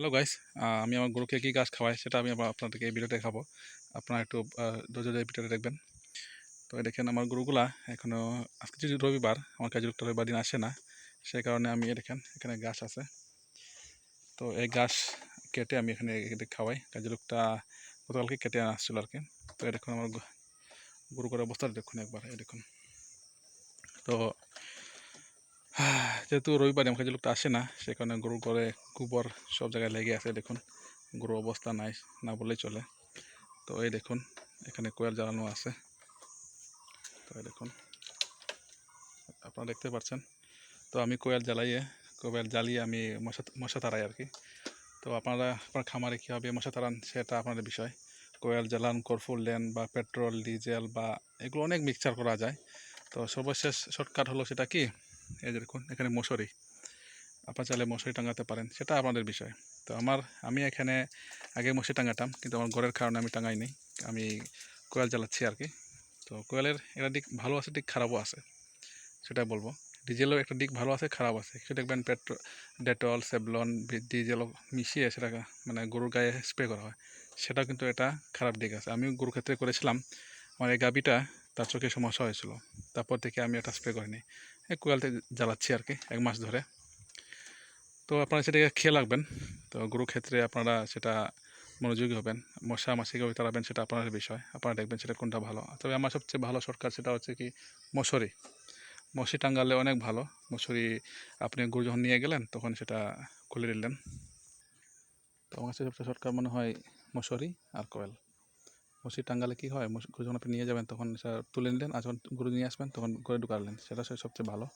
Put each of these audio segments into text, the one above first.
Hello guys আমি আমার গরুকে কী গাছ খাওয়াই সেটা আমি আবার আপনাদেরকে এই ভিডিওতে খাব আপনারা একটু ধৈর্য ধরে ভিডিওটা দেখবেন। তো দেখেন আমার গরুগুলা এখনও আজকে যদি রবিবার, আমার কাজে লোকটা রবিবার দিন আসে না সেই কারণে আমি দেখেন, এখানে গাছ আছে। তো এই গাছ কেটে আমি এখানে খাওয়াই। কাজে লোকটা গতকালকে কেটে আসছিল আর কি। তো দেখুন আমার গরু করার অবস্থা দেখুন একবার, এই দেখুন। তো যেহেতু রবিবার আমার কাজে লোকটা আসে না, সে কারণে গরু করে গোবর সব জায়গায় লেগে আছে, দেখুন। গরুর অবস্থা নাই, না বললেই চলে। তো এই দেখুন, এখানে কোয়াল জ্বালানো আছে। তো এই দেখুন, আপনারা দেখতে পাচ্ছেন। তো আমি কোয়াল জ্বালাইয়ে, কোয়াল জ্বালিয়ে আমি মশা মশা তাড়াই আর কি। তো আপনারা, আপনার খামারে কীভাবে মশা তাড়ান সেটা আপনাদের বিষয়। কোয়াল জ্বালান কর্ফুল লেন বা পেট্রোল, ডিজেল বা এগুলো অনেক মিক্সচার করা যায়। তো সর্বশেষ শর্টকাট হলো সেটা কি? এই যে দেখুন, এখানে মশারি আপনার চাইলে মশারি টাঙাতে পারেন, সেটা আপনাদের বিষয়। তো আমার, আমি এখানে আগে মশারি টাঙাতাম, কিন্তু আমার ঘরের কারণে আমি টাঙাইনি আমি কোয়েল জ্বালাচ্ছি আর কি। তো কোয়েলের একটা দিক ভালো আছে, দিক খারাপও আছে, সেটাই বলব। ডিজেলও একটা দিক ভালো আছে, খারাপ আছে। কিছু দেখবেন পেট্রোল ডেটল, সেভলন ডিজেলও মিশিয়ে সেটা মানে গরুর গায়ে স্প্রে করা হয়, সেটাও কিন্তু এটা খারাপ দিক আছে। আমি গরুর ক্ষেত্রে করেছিলাম। আমার এই গাবিটা তার চোখে সমস্যা হয়েছিল। তারপর থেকে আমি এটা স্প্রে করিনি। এই কোয়ালতে জ্বালাচ্ছি আর কি, এক মাস ধরে। তো আপনারা সেটাকে খেয়ে রাখবেন। তো গরু ক্ষেত্রে আপনারা সেটা মনোযোগী হবেন, মশা মাছি কীভাবে তাড়াবেন সেটা আপনার বিষয়। আপনারা দেখবেন সেটা কোনটা ভালো। তবে আমার সবচেয়ে ভালো সরকার সেটা হচ্ছে কি মশারি মশি টাঙ্গালে অনেক ভালো। মশারি আপনি গরু যখন নিয়ে গেলেন, তখন সেটা খুলে দিলেন তো আমার কাছে সবচেয়ে সরকার মনে হয় মশারি আর কোয়েল। মশি টাঙ্গালে কী হয়? গরু যখন আপনি নিয়ে যাবেন তখন সেটা তুলে নিলেন আর যখন গরু নিয়ে আসবেন তখন গরু ঢুকালেন। সেটা সবচেয়ে ভালো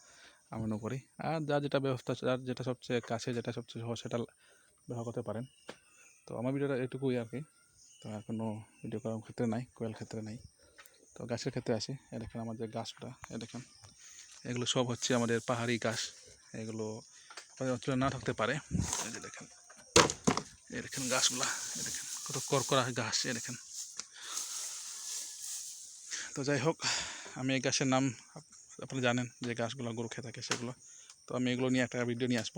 আমি মনে করি আর যার যেটা ব্যবস্থা যার যেটা সবচেয়ে কাছে যেটা সবচেয়ে সহজ সেটা ব্যবহার করতে পারেন। তো আমার ভিডিওটা এটুকুই আর কি। তো আর কোনো ভিডিও করার ক্ষেত্রে নাই, কোয়েল ক্ষেত্রে নাই। তো গাছের ক্ষেত্রে আসি এ দেখেন আমাদের গাছটা, এ দেখেন। এগুলো সব হচ্ছে আমাদের পাহাড়ি গাছ। এগুলো অঞ্চলে না থাকতে পারে। এই যে দেখেন। এই দেখেন গাছগুলা, এ দেখেন। কত করকরা গাছ, এ দেখেন। তো যাই হোক, আমি এই গাছের নাম আপনি জানেন যে গাছগুলো গরু খেয়ে থাকে সেগুলো। তো আমি এগুলো নিয়ে একটা ভিডিও নিয়ে আসব।